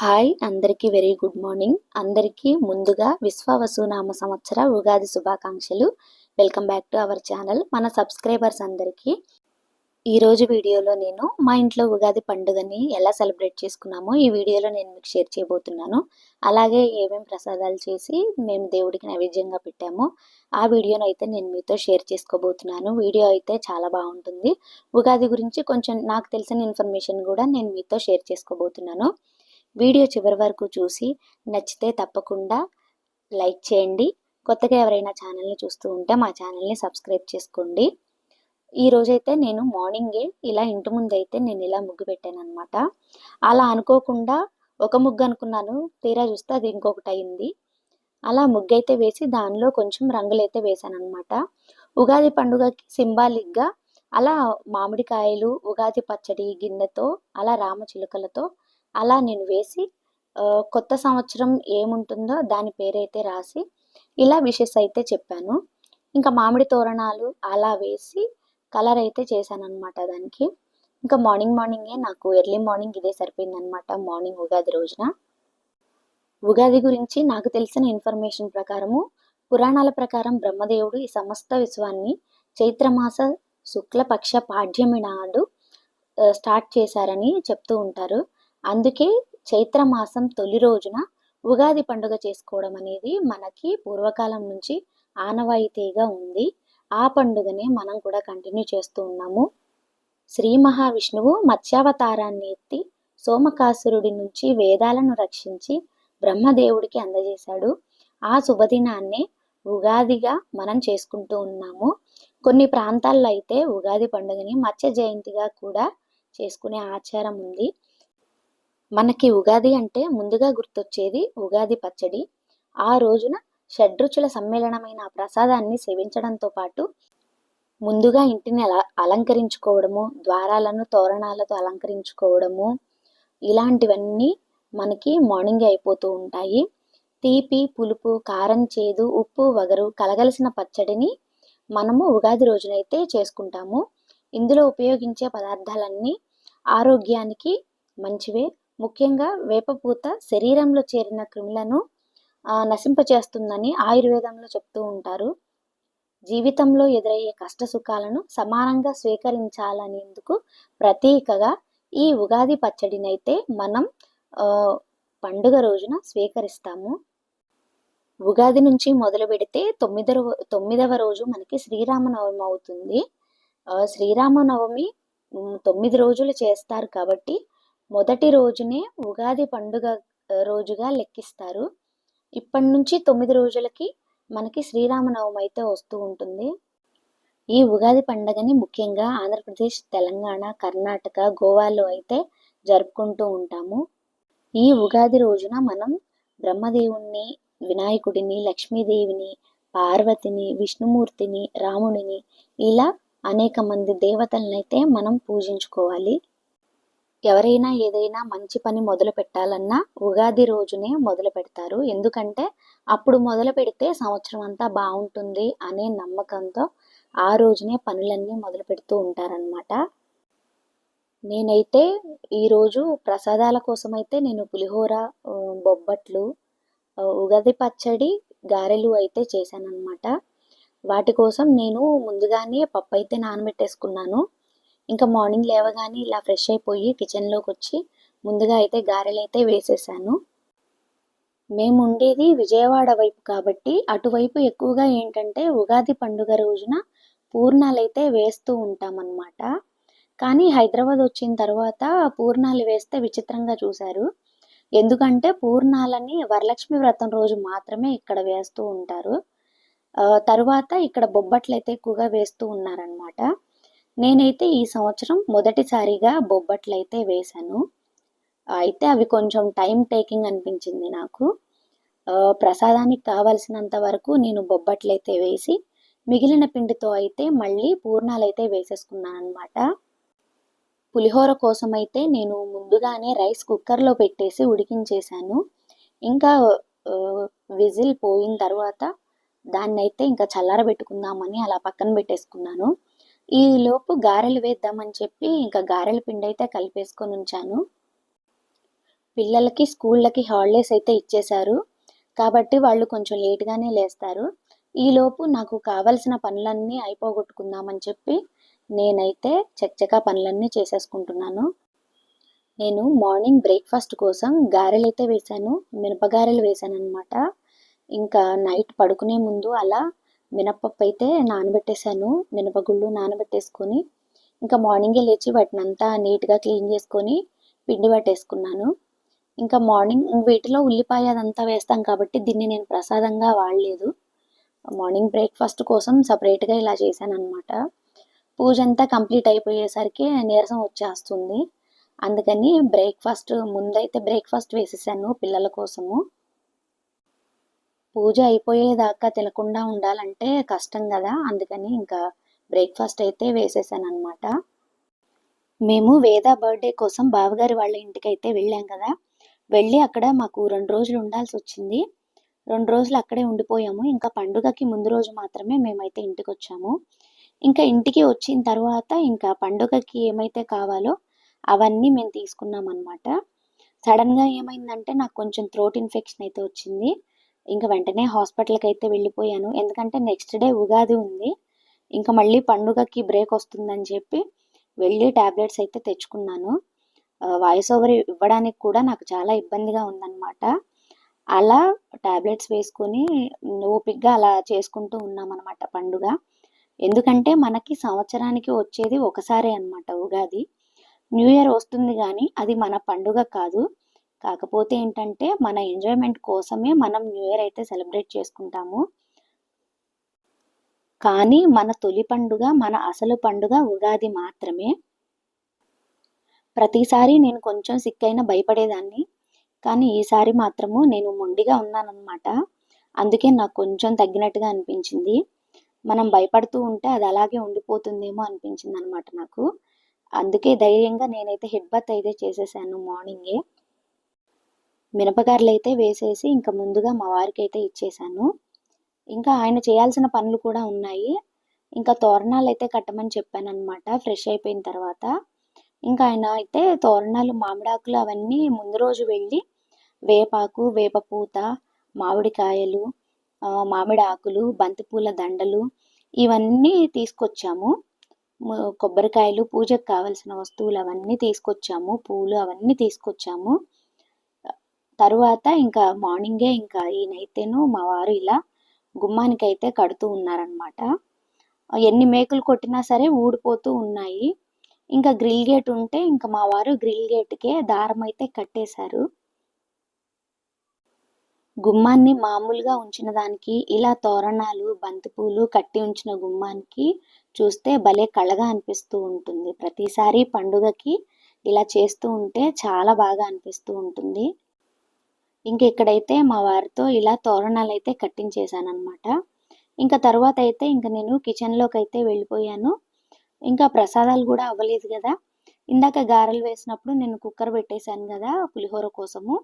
Hi అందరికీ very good morning. అందరికీ ముందుగా విశ్వవసునామ సంవత్సర ఉగాది శుభాకాంక్షలు. Welcome back to our channel. మన సబ్స్క్రైబర్స్ అందరికీ ఈరోజు వీడియోలో నేను మా ఇంట్లో ఉగాది పండుగని ఎలా సెలబ్రేట్ చేసుకున్నామో ఈ వీడియోలో నేను మీకు షేర్ చేయబోతున్నాను. అలాగే ఏమేమి ప్రసాదాలు చేసి మేము దేవుడికి నైవేద్యంగా పెట్టామో ఆ వీడియోను అయితే నేను మీతో షేర్ చేసుకోబోతున్నాను. వీడియో అయితే చాలా బాగుంటుంది. ఉగాది గురించి కొంచెం నాకు తెలిసిన ఇన్ఫర్మేషన్ కూడా నేను మీతో షేర్ చేసుకోబోతున్నాను. వీడియో చివరి వరకు చూసి నచ్చితే తప్పకుండా లైక్ చేయండి. కొత్తగా ఎవరైనా ఛానల్ని చూస్తూ ఉంటే మా ఛానల్ని సబ్స్క్రైబ్ చేసుకోండి. ఈ రోజైతే నేను మార్నింగే ఇలా ఇంటి ముందు అయితే నేను ఇలా ముగ్గు పెట్టాను అనమాట అలా అనుకోకుండా ఒక ముగ్గు అనుకున్నాను. తీరా చూస్తే అది ఇంకొకటి అయింది. అలా ముగ్గు అయితే వేసి దానిలో కొంచెం రంగులు అయితే వేసాను అనమాట ఉగాది పండుగకి సింబాలిక్గా అలా మామిడికాయలు ఉగాది పచ్చడి గిన్నెతో అలా రామచిలుకలతో అలా నేను వేసి కొత్త సంవత్సరం ఏముంటుందో దాని పేరైతే రాసి ఇలా విషెస్ అయితే చెప్పాను. ఇంకా మామిడి తోరణాలు అలా వేసి కలర్ అయితే చేశానమాట దానికి. ఇంకా మార్నింగ్ మార్నింగే నాకు ఎర్లీ మార్నింగ్ ఇదే సరిపోయిందనమాట మార్నింగ్ ఉగాది రోజున. ఉగాది గురించి నాకు తెలిసిన ఇన్ఫర్మేషన్ ప్రకారము పురాణాల ప్రకారం బ్రహ్మదేవుడు ఈ సమస్త విశ్వాన్ని చైత్రమాస శుక్లపక్ష పాడ్యమి నాడు స్టార్ట్ చేశారని చెప్తూ ఉంటారు. అందుకే చైత్రమాసం తొలి రోజున ఉగాది పండుగ చేసుకోవడం అనేది మనకి పూర్వకాలం నుంచి ఆనవాయితీగా ఉంది. ఆ పండుగనే మనం కూడా కంటిన్యూ చేస్తూ ఉన్నాము. శ్రీ మహావిష్ణువు మత్స్యావతారాన్ని ఎత్తి సోమకాసురుడి నుంచి వేదాలను రక్షించి బ్రహ్మదేవుడికి అందజేశాడు. ఆ శుభదినాన్నే ఉగాదిగా మనం చేసుకుంటూ ఉన్నాము. కొన్ని ప్రాంతాల్లో అయితే ఉగాది పండుగని మత్స్య జయంతిగా కూడా చేసుకునే ఆచారం ఉంది. మనకి ఉగాది అంటే ముందుగా గుర్తొచ్చేది ఉగాది పచ్చడి. ఆ రోజున షడ్రుచుల సమ్మేళనమైన ప్రసాదాన్ని సేవించడంతో పాటు ముందుగా ఇంటిని అల అలంకరించుకోవడము ద్వారాలను తోరణాలతో అలంకరించుకోవడము ఇలాంటివన్నీ మనకి మార్నింగ్ అయిపోతూ ఉంటాయి. తీపి పులుపు కారం చేదు ఉప్పు వగరు కలగలిసిన పచ్చడిని మనము ఉగాది రోజునైతే చేసుకుంటాము. ఇందులో ఉపయోగించే పదార్థాలన్నీ ఆరోగ్యానికి మంచివే ముఖ్యంగా వేపపూత శరీరంలో చేరిన క్రిములను నశింపచేస్తుందని ఆయుర్వేదంలో చెప్తూ ఉంటారు. జీవితంలో ఎదురయ్యే కష్ట సుఖాలను సమానంగా స్వీకరించాలనేందుకు ప్రతీకగా ఈ ఉగాది పచ్చడినైతే మనం పండుగ రోజున స్వీకరిస్తాము. ఉగాది నుంచి మొదలు పెడితే తొమ్మిదవ తొమ్మిదవ రోజు మనకి శ్రీరామనవమి అవుతుంది. శ్రీరామనవమి తొమ్మిది రోజులు చేస్తారు కాబట్టి మొదటి రోజునే ఉగాది పండుగ రోజుగా లెక్కిస్తారు. ఇప్పటి నుంచి తొమ్మిది రోజులకి మనకి శ్రీరామనవమి అయితే వస్తూ ఉంటుంది. ఈ ఉగాది పండుగని ముఖ్యంగా ఆంధ్రప్రదేశ్ తెలంగాణ కర్ణాటక గోవాలో అయితే జరుపుకుంటూ ఉంటాము. ఈ ఉగాది రోజున మనం బ్రహ్మదేవుణ్ణి వినాయకుడిని లక్ష్మీదేవిని పార్వతిని విష్ణుమూర్తిని రాముడిని ఇలా అనేక మంది దేవతలనైతే మనం పూజించుకోవాలి. ఎవరైనా ఏదైనా మంచి పని మొదలు పెట్టాలన్నా ఉగాది రోజునే మొదలు పెడతారు. ఎందుకంటే అప్పుడు మొదలు పెడితే సంవత్సరం అంతా బాగుంటుంది అనే నమ్మకంతో ఆ రోజునే పనులన్నీ మొదలు పెడుతూ ఉంటారనమాట నేనైతే ఈరోజు ప్రసాదాల కోసం అయితే నేను పులిహోర బొబ్బట్లు ఉగాది పచ్చడి గారెలు అయితే చేశానన్నమాట. వాటి కోసం నేను ముందుగానే పప్పు అయితే నానబెట్టేసుకున్నాను. ఇంకా మార్నింగ్ లేవగానే ఇలా ఫ్రెష్ అయిపోయి కిచెన్లోకి వచ్చి ముందుగా అయితే గారెలు అయితే వేసేసాను. మేము ఉండేది విజయవాడ వైపు కాబట్టి అటువైపు ఎక్కువగా ఏంటంటే ఉగాది పండుగ రోజున పూర్ణాలు అయితే వేస్తూ ఉంటామన్నమాట. కానీ హైదరాబాద్ వచ్చిన తర్వాత పూర్ణాలు వేస్తే విచిత్రంగా చూశారు. ఎందుకంటే పూర్ణాలని వరలక్ష్మి వ్రతం రోజు మాత్రమే ఇక్కడ వేస్తూ ఉంటారు. తరువాత ఇక్కడ బొబ్బట్లు అయితే ఎక్కువగా వేస్తూ ఉన్నారనమాట నేనైతే ఈ సంవత్సరం మొదటిసారిగా బొబ్బట్లు అయితే వేశాను. అయితే అవి కొంచెం టైం టేకింగ్ అనిపించింది నాకు. ప్రసాదానికి కావలసినంత వరకు నేను బొబ్బట్లు అయితే వేసి మిగిలిన పిండితో అయితే మళ్ళీ పూర్ణాలు అయితే వేసేసుకున్నాను అనమాట పులిహోర కోసం అయితే నేను ముందుగానే రైస్ కుక్కర్లో పెట్టేసి ఉడికించేశాను. ఇంకా విజిల్ పోయిన తర్వాత దాన్ని అయితే ఇంకా చల్లారబెట్టుకుందామని అలా పక్కన పెట్టేసుకున్నాను. ఈ లోపు గారెలు వేద్దామని చెప్పి ఇంకా గారెల పిండి అయితే కలిపేసుకొని ఉంచాను. పిల్లలకి స్కూళ్ళకి హాలిడేస్ అయితే ఇచ్చేశారు. కాబట్టి వాళ్ళు కొంచెం లేట్గానే లేస్తారు. ఈలోపు నాకు కావలసిన పనులన్నీ అయిపోగొట్టుకుందామని చెప్పి నేనైతే చక్కగా పనులన్నీ చేసేసుకుంటున్నాను. నేను మార్నింగ్ బ్రేక్ఫాస్ట్ కోసం గారెలు అయితే వేశాను. మినపగారెలు వేశాను అనమాట ఇంకా నైట్ పడుకునే ముందు అలా మినప్పప్పు అయితే నానబెట్టేశాను మినపగుళ్ళు నానబెట్టేసుకొని ఇంకా మార్నింగే లేచి వాటిని అంతా నీట్గా క్లీన్ చేసుకొని పిండి పట్టేసుకున్నాను. ఇంకా మార్నింగ్ వీటిలో ఉల్లిపాయ అదంతా వేస్తాం కాబట్టి దీన్ని నేను ప్రసాదంగా వాడలేదు. మార్నింగ్ బ్రేక్ఫాస్ట్ కోసం సపరేట్గా ఇలా చేశాను అనమాట పూజ అంతా కంప్లీట్ అయిపోయేసరికి నీరసం వచ్చేస్తుంది. అందుకని బ్రేక్ఫాస్ట్ ముందైతే బ్రేక్ఫాస్ట్ వేసేసాను పిల్లల కోసము. పూజ అయిపోయేదాకా తినకుండా ఉండాలంటే కష్టం కదా. అందుకని ఇంకా బ్రేక్ఫాస్ట్ అయితే వేసేసాను అనమాట మేము వేద బర్త్డే కోసం బావగారి వాళ్ళ ఇంటికి అయితే వెళ్ళాం కదా. వెళ్ళి అక్కడ మాకు రెండు రోజులు ఉండాల్సి వచ్చింది. రెండు రోజులు అక్కడే ఉండిపోయాము. ఇంకా పండుగకి ముందు రోజు మాత్రమే మేమైతే ఇంటికి వచ్చాము ఇంకా ఇంటికి వచ్చిన తర్వాత ఇంకా పండుగకి ఏమైతే కావాలో అవన్నీ మేము తీసుకున్నాం అనమాట సడన్గా ఏమైందంటే నాకు కొంచెం థ్రోట్ ఇన్ఫెక్షన్ అయితే వచ్చింది. ఇంకా వెంటనే హాస్పిటల్కి అయితే వెళ్ళిపోయాను. ఎందుకంటే నెక్స్ట్ డే ఉగాది ఉంది. ఇంకా మళ్ళీ పండుగకి బ్రేక్ వస్తుందని చెప్పి వెళ్ళి ట్యాబ్లెట్స్ అయితే తెచ్చుకున్నాను. వాయిస్ ఓవర్ ఇవ్వడానికి కూడా నాకు చాలా ఇబ్బందిగా ఉందన్నమాట. అలా ట్యాబ్లెట్స్ వేసుకొని ఓపిక్గా అలా చేసుకుంటూ ఉన్నామన్నమాట పండుగ. ఎందుకంటే మనకి సంవత్సరానికి వచ్చేది ఒకసారే అనమాట ఉగాది. న్యూ ఇయర్ వస్తుంది కానీ అది మన పండుగ కాదు. కాకపోతే ఏంటంటే మన ఎంజాయ్మెంట్ కోసమే మనం న్యూ ఇయర్ అయితే సెలబ్రేట్ చేసుకుంటాము. కానీ మన తొలి పండుగ మన అసలు పండుగ ఉగాది మాత్రమే. ప్రతిసారి నేను కొంచెం సిక్ అయినా భయపడేదాన్ని. కానీ ఈసారి మాత్రము నేను మొండిగా ఉన్నానన్నమాట. అందుకే నాకు కొంచెం తగ్గినట్టుగా అనిపించింది. మనం భయపడుతూ ఉంటే అది అలాగే ఉండిపోతుందేమో అనిపించింది అనమాట నాకు. అందుకే ధైర్యంగా నేనైతే హెడ్ బత్ అయితే చేసేసాను మార్నింగే. మినపగారలు అయితే వేసేసి ఇంకా ముందుగా మా వారికి అయితే ఇచ్చేసాను. ఇంకా ఆయన చేయాల్సిన పనులు కూడా ఉన్నాయి. ఇంకా తోరణాలు అయితే కట్టమని చెప్పాను అనమాట ఫ్రెష్ అయిపోయిన తర్వాత. ఇంకా ఆయన అయితే తోరణాలు మామిడాకులు అవన్నీ ముందు రోజు వెళ్ళి వేపాకు వేపపూత మామిడికాయలు మామిడి ఆకులు బంతిపూల దండలు ఇవన్నీ తీసుకొచ్చాము. కొబ్బరికాయలు పూజకు కావలసిన వస్తువులు అవన్నీ తీసుకొచ్చాము పూలు అవన్నీ తీసుకొచ్చాము. తరువాత ఇంకా మార్నింగే ఇంకా ఈయనైతేను మా వారు ఇలా గుమ్మానికి అయితే కడుతూ ఉన్నారనమాట ఎన్ని మేకులు కొట్టినా సరే ఊడిపోతూ ఉన్నాయి. ఇంకా గ్రిల్ గేట్ ఉంటే ఇంకా మా వారు గ్రిల్ గేట్కే దారం అయితే కట్టేశారు. గుమ్మాన్ని మామూలుగా ఉంచిన దానికి ఇలా తోరణాలు బంతిపూలు కట్టి ఉంచిన గుమ్మానికి చూస్తే భలే కళగా అనిపిస్తూ ఉంటుంది. ప్రతిసారి పండుగకి ఇలా చేస్తూ ఉంటే చాలా బాగా అనిపిస్తూ ఉంటుంది. ఇంక ఇక్కడైతే మా వారితో ఇలా తోరణాలు అయితే కట్టించేశాను అనమాట ఇంకా తర్వాత అయితే ఇంకా నేను కిచెన్లోకి అయితే వెళ్ళిపోయాను. ఇంకా ప్రసాదాలు కూడా అవ్వలేదు కదా. ఇందాక గారెలు వేసినప్పుడు నేను కుక్కర్ పెట్టేశాను కదా పులిహోర కోసము.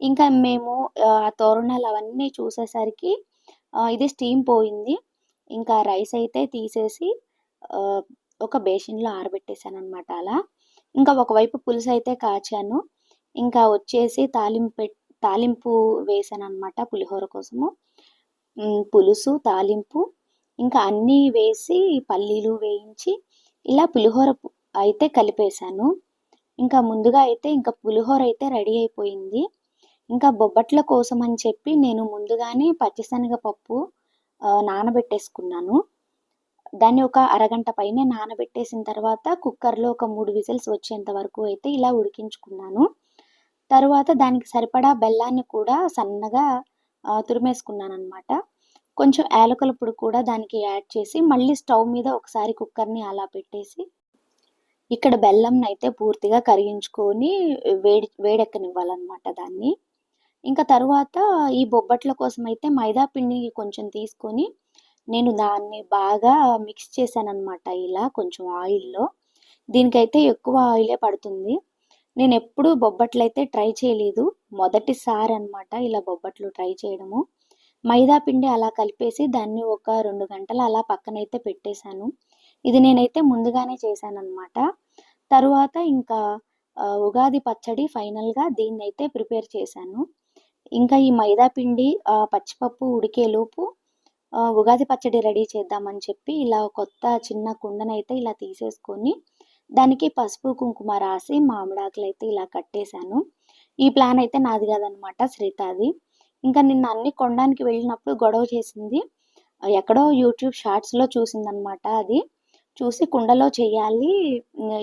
ఇంకా మేము ఆ తోరణాలు అవన్నీ చూసేసరికి ఇది స్టీమ్ పోయింది. ఇంకా రైస్ అయితే తీసేసి ఒక బేసిన్లో ఆరబెట్టేశాను అనమాట అలా. ఇంకా ఒకవైపు పులుసు అయితే కాచాను. ఇంకా వచ్చేసి తాలింపు పెట్టి తాలింపు వేసాను అనమాట పులిహోర కోసము. పులుసు తాలింపు ఇంకా అన్నీ వేసి పల్లీలు వేయించి ఇలా పులిహోర అయితే కలిపేశాను. ఇంకా ముందుగా అయితే ఇంకా పులిహోర అయితే రెడీ అయిపోయింది. ఇంకా బొబ్బట్ల కోసం అని చెప్పి నేను ముందుగానే పచ్చిశనగపప్పు నానబెట్టేసుకున్నాను. దాన్ని ఒక అరగంట పైనే నానబెట్టేసిన తర్వాత కుక్కర్లో ఒక మూడు విజిల్స్ వచ్చేంత వరకు అయితే ఇలా ఉడికించుకున్నాను. తరువాత దానికి సరిపడా బెల్లాన్ని కూడా సన్నగా తురిమేసుకున్నాను అనమాట కొంచెం యాలకుల పొడి కూడా దానికి యాడ్ చేసి మళ్ళీ స్టవ్ మీద ఒకసారి కుక్కర్ని అలా పెట్టేసి ఇక్కడ బెల్లంని అయితే పూర్తిగా కరిగించుకొని వేడి వేడెక్కనివ్వాలన్నమాట దాన్ని. ఇంకా తరువాత ఈ బొబ్బట్ల కోసం అయితే మైదా పిండిని కొంచెం తీసుకొని నేను దాన్ని బాగా మిక్స్ చేశాను ఇలా కొంచెం ఆయిల్లో. దీనికైతే ఎక్కువ ఆయిలే పడుతుంది. నేను ఎప్పుడూ బొబ్బట్లు అయితే ట్రై చేయలేదు. మొదటిసారి అనమాట ఇలా బొబ్బట్లు ట్రై చేయడము. మైదా పిండి అలా కలిపేసి దాన్ని ఒక రెండు గంటలు అలా పక్కనైతే పెట్టేశాను. ఇది నేనైతే ముందుగానే చేశాను తరువాత ఇంకా ఉగాది పచ్చడి ఫైనల్గా దీన్ని అయితే ప్రిపేర్ చేశాను. ఇంకా ఈ మైదా పిండి పచ్చిపప్పు ఉడికేలోపు ఉగాది పచ్చడి రెడీ చేద్దామని చెప్పి ఇలా కొత్త చిన్న కుండనైతే ఇలా తీసేసుకొని దానికి పసుపు కుంకుమ రాసి మామిడాకులు అయితే ఇలా కట్టేశాను. ఈ ప్లాన్ అయితే నాది కాదనమాట శ్రీతాది. ఇంకా నిన్న అన్ని కొనడానికి వెళ్ళినప్పుడు గొడవ చేసింది. ఎక్కడో యూట్యూబ్ షార్ట్స్లో చూసిందనమాట అది. చూసి కుండలో చేయాలి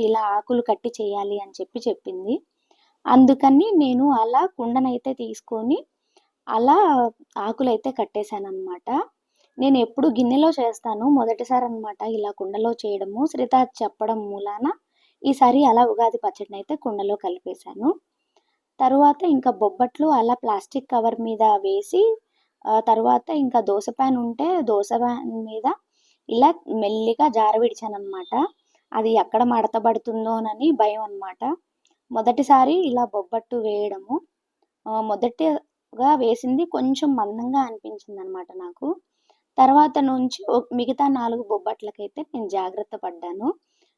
ఇలా ఆకులు కట్టి చేయాలి అని చెప్పి చెప్పింది. అందుకని నేను అలా కుండనైతే తీసుకొని అలా ఆకులైతే కట్టేశాను అనమాట నేను ఎప్పుడు గిన్నెలో చేస్తాను. మొదటిసారి అనమాట ఇలా కుండలో చేయడము. శ్రీత చెప్పడం మూలాన ఈసారి అలా ఉగాది పచ్చడిని అయితే కుండలో కలిపేశాను. తరువాత ఇంకా బొబ్బట్లు అలా ప్లాస్టిక్ కవర్ మీద వేసి తర్వాత ఇంకా దోశ ప్యాన్ ఉంటే దోశ ప్యాన్ మీద ఇలా మెల్లిగా జార విడిచానమాట అది ఎక్కడ మడతబడుతుందోనని భయం అనమాట మొదటిసారి ఇలా బొబ్బట్టు వేయడము. మొదటిగా వేసింది కొంచెం మందంగా అనిపించింది అనమాట నాకు. తర్వాత నుంచి ఒక- మిగతా నాలుగు బొబ్బట్లకైతే నేను జాగ్రత్త పడ్డాను.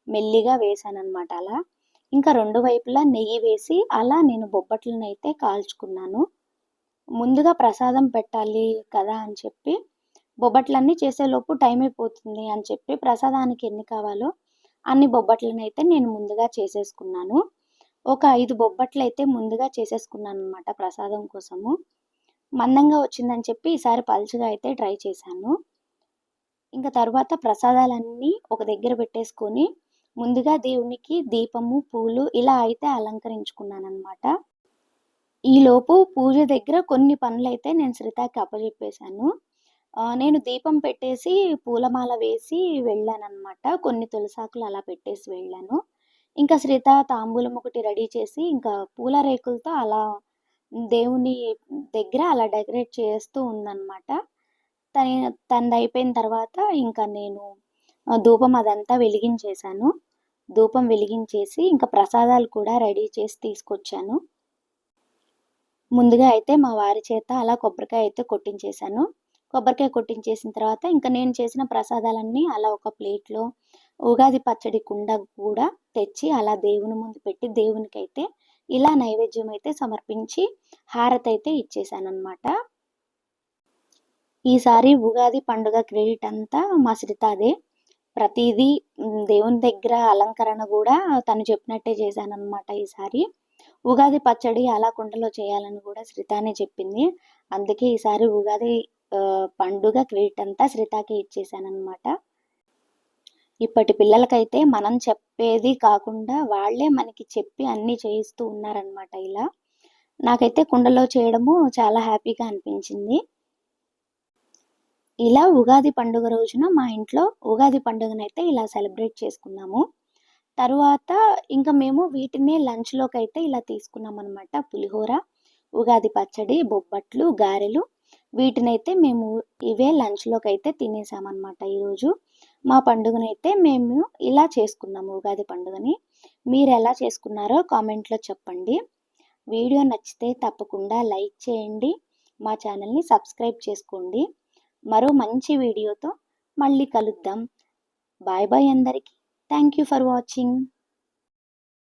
మెల్లిగా వేసాను అనమాట అలా. ఇంకా రెండు వైపులా నెయ్యి వేసి అలా నేను బొబ్బట్లను అయితే కాల్చుకున్నాను. ముందుగా ప్రసాదం పెట్టాలి కదా అని చెప్పి బొబ్బట్లన్నీ చేసేలోపు టైం అయిపోతుంది అని చెప్పి ప్రసాదానికి ఎన్ని కావాలో అన్ని బొబ్బట్లను అయితే నేను ముందుగా చేసేసుకున్నాను. ఒక ఐదు బొబ్బట్లు అయితే ముందుగా చేసేసుకున్నాను అనమాట ప్రసాదం కోసము. మందంగా వచ్చిందని చెప్పి ఈసారి పలుచగా అయితే ట్రై చేశాను. ఇంకా తర్వాత ప్రసాదాలన్నీ ఒక దగ్గర పెట్టేసుకొని ముందుగా దేవునికి దీపము పూలు ఇలా అయితే అలంకరించుకున్నాను అనమాట ఈలోపు పూజ దగ్గర కొన్ని పనులైతే నేను శ్రీతాకి అప్పచెప్పేశాను నేను దీపం పెట్టేసి పూలమాల వేసి వెళ్ళాను కొన్ని తులసాకులు అలా పెట్టేసి వెళ్ళాను. ఇంకా శ్రీత తాంబూలం ఒకటి రెడీ చేసి ఇంకా పూల రేకులతో అలా దేవుని దగ్గర అలా డెకరేట్ చేస్తూ ఉందన్నమాట. తన తనది అయిపోయిన తర్వాత ఇంకా నేను ధూపం అదంతా వెలిగించేశాను. ధూపం వెలిగించేసి ఇంకా ప్రసాదాలు కూడా రెడీ చేసి తీసుకొచ్చాను. ముందుగా అయితే మా వారి చేత అలా కొబ్బరికాయ అయితే కొట్టించేశాను. కొబ్బరికాయ కొట్టించేసిన తర్వాత ఇంకా నేను చేసిన ప్రసాదాలన్నీ అలా ఒక ప్లేట్లో ఉగాది పచ్చడి కుండ కూడా తెచ్చి అలా దేవుని ముందు పెట్టి దేవునికి అయితే ఇలా నైవేద్యం అయితే సమర్పించి హారతి అయితే ఇచ్చేసానమాట ఈసారి ఉగాది పండుగ క్రెడిట్ అంతా మా శ్రీతాదే ప్రతిదీ దేవుని దగ్గర అలంకరణ కూడా తను చెప్పినట్టే చేశాను అనమాట ఈసారి. ఉగాది పచ్చడి అలా కుండలో చేయాలని కూడా శ్రీతానే చెప్పింది. అందుకే ఈసారి ఉగాది పండుగ క్రెడిట్ అంతా శ్రీతాకి ఇచ్చేసానమాట ఇప్పటి పిల్లలకైతే మనం చెప్పేది కాకుండా వాళ్ళే మనకి చెప్పి అన్నీ చేయిస్తూ ఉన్నారనమాట ఇలా. నాకైతే కుండలో చేయడము చాలా హ్యాపీగా అనిపించింది. ఇలా ఉగాది పండుగ రోజున మా ఇంట్లో ఉగాది పండుగనైతే ఇలా సెలబ్రేట్ చేసుకున్నాము. తరువాత ఇంకా మేము వీటినే లంచ్లోకి అయితే ఇలా తీసుకున్నాం అనమాట పులిహోర ఉగాది పచ్చడి బొబ్బట్లు గారెలు వీటినైతే మేము ఇవే లంచ్లోకి అయితే తినేసామన్నమాట ఈరోజు. మా పండుగనైతే మేము ఇలా చేసుకున్నాము ఉగాది పండుగని. మీరు ఎలా చేసుకున్నారో కామెంట్లో చెప్పండి. వీడియో నచ్చితే తప్పకుండా లైక్ చేయండి. మా ఛానల్ని సబ్స్క్రైబ్ చేసుకోండి. మరో మంచి వీడియోతో మళ్ళీ కలుద్దాం. బాయ్ బాయ్ అందరికీ. Thank you for watching.